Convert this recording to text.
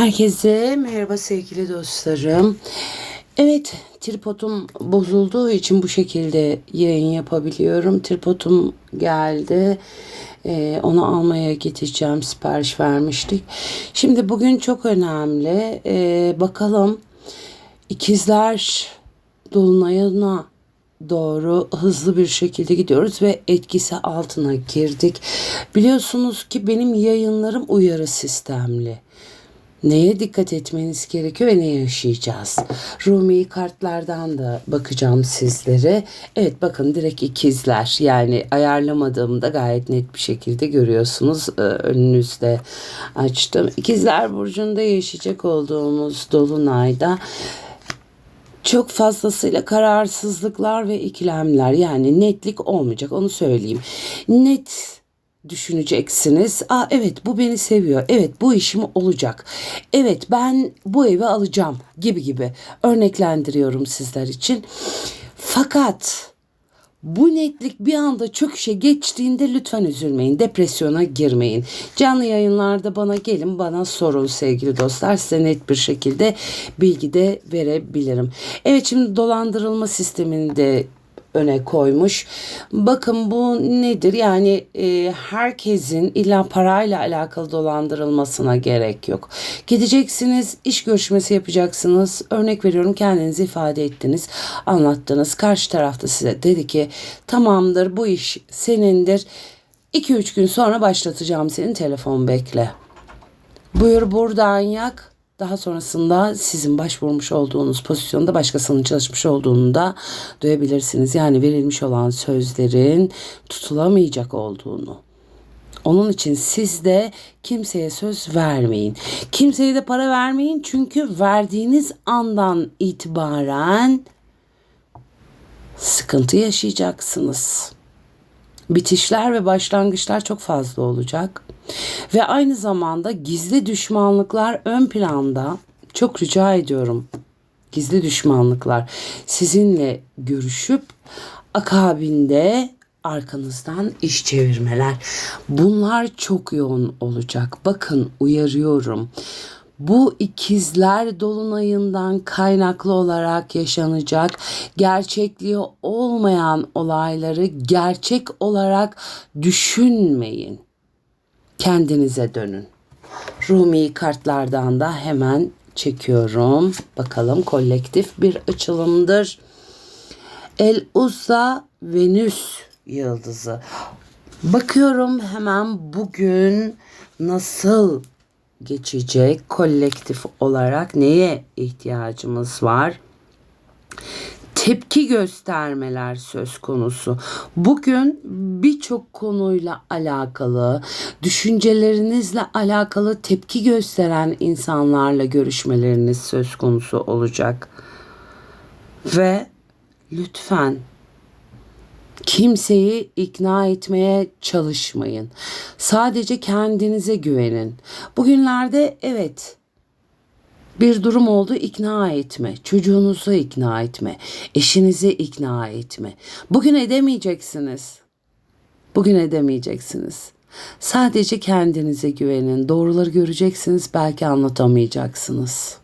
Herkese merhaba sevgili dostlarım. Evet tripodum bozulduğu için bu şekilde yayın yapabiliyorum. Tripodum geldi. Ee, onu almaya gideceğim. Sipariş vermiştik. Şimdi bugün çok önemli. Ee, bakalım ikizler dolunayına doğru hızlı bir şekilde gidiyoruz ve etkisi altına girdik. Biliyorsunuz ki benim yayınlarım uyarı sistemli. Neye dikkat etmeniz gerekiyor ve ne yaşayacağız? Rumi kartlardan da bakacağım sizlere. Evet bakın direkt ikizler yani ayarlamadığımda gayet net bir şekilde görüyorsunuz. Ee, önünüzde açtım. İkizler burcunda yaşayacak olduğumuz dolunayda çok fazlasıyla kararsızlıklar ve ikilemler yani netlik olmayacak onu söyleyeyim. Net düşüneceksiniz. Aa evet bu beni seviyor. Evet bu işim olacak. Evet ben bu evi alacağım gibi gibi örneklendiriyorum sizler için. Fakat bu netlik bir anda çöküşe geçtiğinde lütfen üzülmeyin. Depresyona girmeyin. Canlı yayınlarda bana gelin bana sorun sevgili dostlar. Size net bir şekilde bilgi de verebilirim. Evet şimdi dolandırılma sistemini de öne koymuş. Bakın bu nedir? Yani e, herkesin illa parayla alakalı dolandırılmasına gerek yok. Gideceksiniz, iş görüşmesi yapacaksınız. Örnek veriyorum kendinizi ifade ettiniz, anlattınız. Karşı tarafta size dedi ki tamamdır bu iş senindir. 2-3 gün sonra başlatacağım senin telefon bekle. Buyur buradan yak. Daha sonrasında sizin başvurmuş olduğunuz pozisyonda başkasının çalışmış olduğunu da duyabilirsiniz. Yani verilmiş olan sözlerin tutulamayacak olduğunu. Onun için siz de kimseye söz vermeyin. Kimseye de para vermeyin çünkü verdiğiniz andan itibaren sıkıntı yaşayacaksınız. Bitişler ve başlangıçlar çok fazla olacak. Ve aynı zamanda gizli düşmanlıklar ön planda. Çok rica ediyorum. Gizli düşmanlıklar sizinle görüşüp akabinde arkanızdan iş çevirmeler. Bunlar çok yoğun olacak. Bakın uyarıyorum. Bu ikizler dolunayından kaynaklı olarak yaşanacak gerçekliği olmayan olayları gerçek olarak düşünmeyin kendinize dönün. Rumi kartlardan da hemen çekiyorum. Bakalım kolektif bir açılımdır. El Usa Venüs yıldızı. Bakıyorum hemen bugün nasıl geçecek kolektif olarak neye ihtiyacımız var? Tepki göstermeler söz konusu. Bugün birçok konuyla alakalı, düşüncelerinizle alakalı tepki gösteren insanlarla görüşmeleriniz söz konusu olacak. Ve lütfen kimseyi ikna etmeye çalışmayın. Sadece kendinize güvenin. Bugünlerde evet bir durum oldu ikna etme. Çocuğunuzu ikna etme. Eşinizi ikna etme. Bugün edemeyeceksiniz. Bugün edemeyeceksiniz. Sadece kendinize güvenin. Doğruları göreceksiniz belki anlatamayacaksınız.